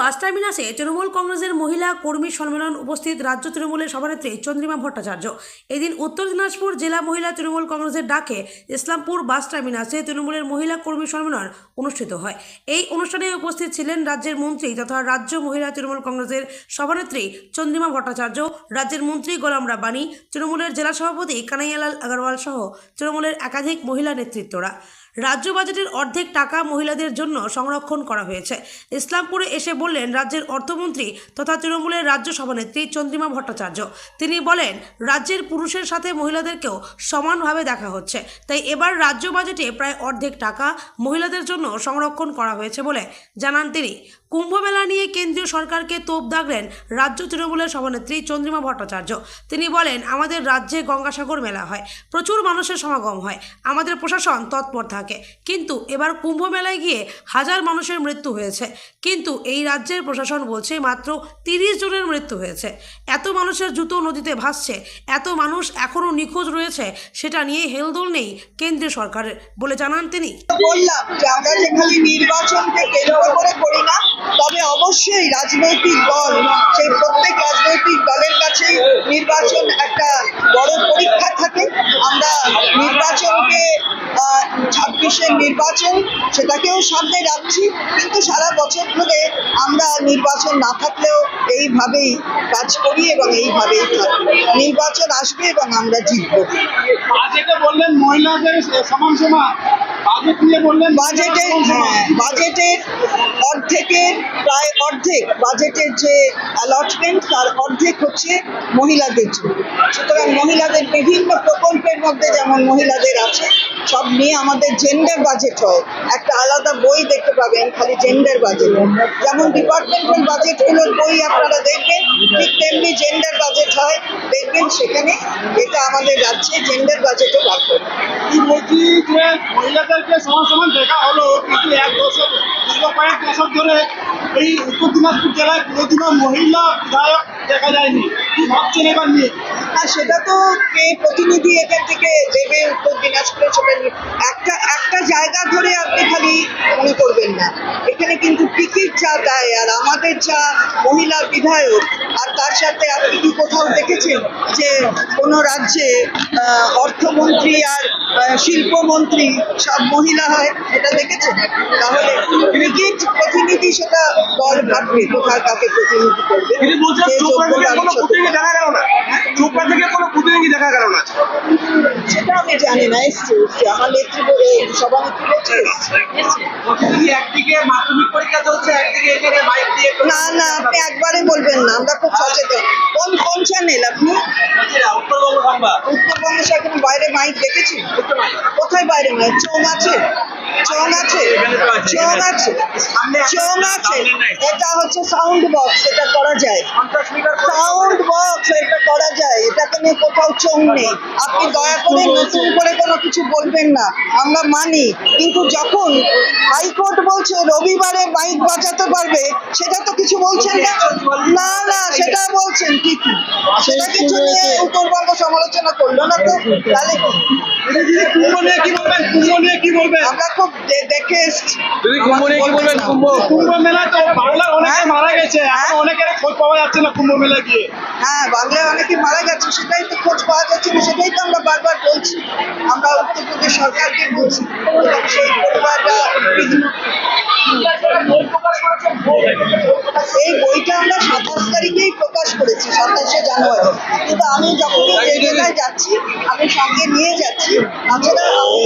বাস টার্মিনাসে তৃণমূল কংগ্রেসের মহিলা কর্মী সম্মেলন উপস্থিত রাজ্য তৃণমূলের সভানেত্রী চন্দ্রিমা ভট্টাচার্য। এদিন উত্তর দিনাজপুর জেলা মহিলা তৃণমূল কংগ্রেসের ডাকে ইসলামপুর বাস টার্মিনাসে তৃণমূলের মহিলা কর্মী সম্মেলন অনুষ্ঠিত হয়। এই অনুষ্ঠানে উপস্থিত ছিলেন রাজ্যের মন্ত্রী তথা রাজ্য মহিলা তৃণমূল কংগ্রেসের সভানেত্রী চন্দ্রিমা ভট্টাচার্য, রাজ্যের মন্ত্রী গোলাম রাব্বানি, তৃণমূলের জেলা সভাপতি কানাইয়ালাল আগরওয়াল সহ তৃণমূলের একাধিক মহিলা নেতৃত্বরা। রাজ্য বাজেটের অর্ধেক টাকা মহিলাদের জন্য সংরক্ষণ করা হয়েছে। ইসলামপুরে এসে বললেন রাজ্যের অর্থমন্ত্রী তথা তৃণমূলের রাজ্য সভানেত্রী চন্দ্রিমা ভট্টাচার্য। তিনি বলেন, রাজ্যের পুরুষের সাথে মহিলাদেরকেও সমানভাবে দেখা হচ্ছে। তাই এবার রাজ্য বাজেটে প্রায় অর্ধেক টাকা মহিলাদের জন্য সংরক্ষণ করা হয়েছে বলে জানান তিনি। কুম্ভমেলা নিয়ে কেন্দ্রীয় সরকারকে তোপ দাগলেন রাজ্য তৃণমূলের সভানেত্রী চন্দ্রিমা ভট্টাচার্য। তিনি বলেন, আমাদের রাজ্যে গঙ্গাসাগর মেলা হয়, প্রচুর মানুষের সমাগম হয়, আমাদের প্রশাসন তৎপর থাকে। কিন্তু এবার কুম্ভ মেলায় গিয়ে হাজার মানুষের মৃত্যু হয়েছে। কিন্তু এই রাজ্যের প্রশাসন বলছে মাত্র তিরিশ জনের মৃত্যু হয়েছে। এত মানুষের জুতো নদীতে ভাসছে, এত মানুষ এখনও নিখোঁজ রয়েছে, সেটা নিয়ে হেলদোল নেই কেন্দ্রীয় সরকারের, বলে জানান তিনি। বললাম, আমরা যে খালি নির্বাচনকে কেন্দ্র করে করি না তবে অবশ্যই রাজনৈতিক দল সেই প্রত্যেক রাজনৈতিক দলের কাছে নির্বাচন একটা বড় পরীক্ষা থাকে। আমরা নির্বাচনকে ছাব্বিশের নির্বাচন সেটাকেও সামনে রাখছি। কিন্তু সারা বছর ধরে আমরা নির্বাচন না থাকলেও এইভাবেই কাজ করি এবং এইভাবেই থাকি। নির্বাচন আসবে এবং আমরা জিতবো। বললেন মহিলাদের সমান সমান বাজেটের হ্যাঁ। বাজেটের অর্ধেকের প্রায় অর্ধেক বাজেটের যে অ্যালটমেন্ট তার অর্ধেক হচ্ছে মহিলাদের জন্য। সুতরাং মহিলাদের বিভিন্ন প্রকল্পের মধ্যে যেমন মহিলাদের আছে সব নিয়ে আমাদের জেন্ডার বাজেট হয়। একটা আলাদা বই দেখতে পাবেন খালি জেন্ডার বাজেট যেমন ডিপার্টমেন্টাল বাজেটগুলোর বই আপনারা দেখবেন ঠিক তেমনি জেন্ডার বাজেট হয় দেখবেন সেখানে এটা আমাদের রাজ্যে জেন্ডার বাজেটও কি বলছি যে মহিলাদেরকে সমান সমান দেখা হলো। কিন্তু এক দশক, দীর্ঘ কয়েক দশক ধরে এই উত্তর দিনাজপুর জেলায় কোনোদিনও মহিলা বিধায়ক দেখা যায়নি। কি ভাবছেন এবার নিয়ে? সেটা তো প্রতিনিধি এখান থেকে দেবে উত্তর দিনাজপুরে সেটা একটা একটা জায়গা ধরে আপনি খালি মনে করবেন না। এখানে কিন্তু টিকিট যা দেয় আর আমাদের যা মহিলা বিধায়ক আর তার সাথে আপনি কি কোথাও দেখেছেন যে কোনো রাজ্যে অর্থমন্ত্রী আর শিল্পমন্ত্রী সব মহিলা হয় এটা দেখেছেন? তাহলে টিকিট প্রতিনিধি সেটা দল ভাববে কোথায় কাকে প্রতিনিধি করবে তিনি বলছেন যে চোপড়া থেকে যোগ্য কোনো মানুষ হতে প্রতিনিধি দেখা গেল না চোপড়া থেকে কোনো প্রতিনিধি দেখা গেল না সেটা আমি জানি না এসছে আমার নেত্রী বলছে না না আপনি একবারে বলবেন না আমরা খুব সচেতন। কোন কোন চ্যানেল আপনি? উত্তরবঙ্গ উত্তরবঙ্গে সেখানে বাইরে মাইক দেখেছি? কোথায় বাইরে মাইক আছে? চোং আছে? চোং আছে? চোং আছে। এটা হচ্ছে সাউন্ড বক্স এটা করা যায়। সাউন্ড করা যায় এটাকে নিয়ে কোথাও চোখ নেই। আপনি দয়া করে নতুন করে কোনো কিছু বলবেন না, আমরা মানি। কিন্তু যখন হাইকোর্ট বলছে রবিবারে মাইক বাজাতে পারবে, সেটা তো কিছু বলছেন না? না না, সেটা বলছেন ঠিকই। সেটা কিছু নিয়ে উত্তরবঙ্গ সমালোচনা করল না তো? তাহলে নিয়ে কি বলবেন আমরা খুব দেখে এসছি। তুমি কুম্ভ নিয়ে কি বলবেন কুম্ভ। কুম্ভ মেলায় তো বাংলার অনেকে হ্যাঁ? মারা গেছে। অনেকের খোঁজ পাওয়া যাচ্ছে না কুম্ভ মেলায় গিয়ে। হ্যাঁ বাংলায় অনেকে মারা গেছে সেটাই তো খোঁজ পাওয়া যাচ্ছে না সেটাই তো আমরা বারবার বলছি। আমরা উত্তরপ্রদেশ সরকারকে বলছি। সেই পরিবাররা এই বইটা আমরা সাতাশ তারিখেই প্রকাশ করেছি সাতাশে জানুয়ারি। কিন্তু আমি যখন যে জায়গায় যাচ্ছি আমি সঙ্গে নিয়ে যাচ্ছি। তাছাড়া আমি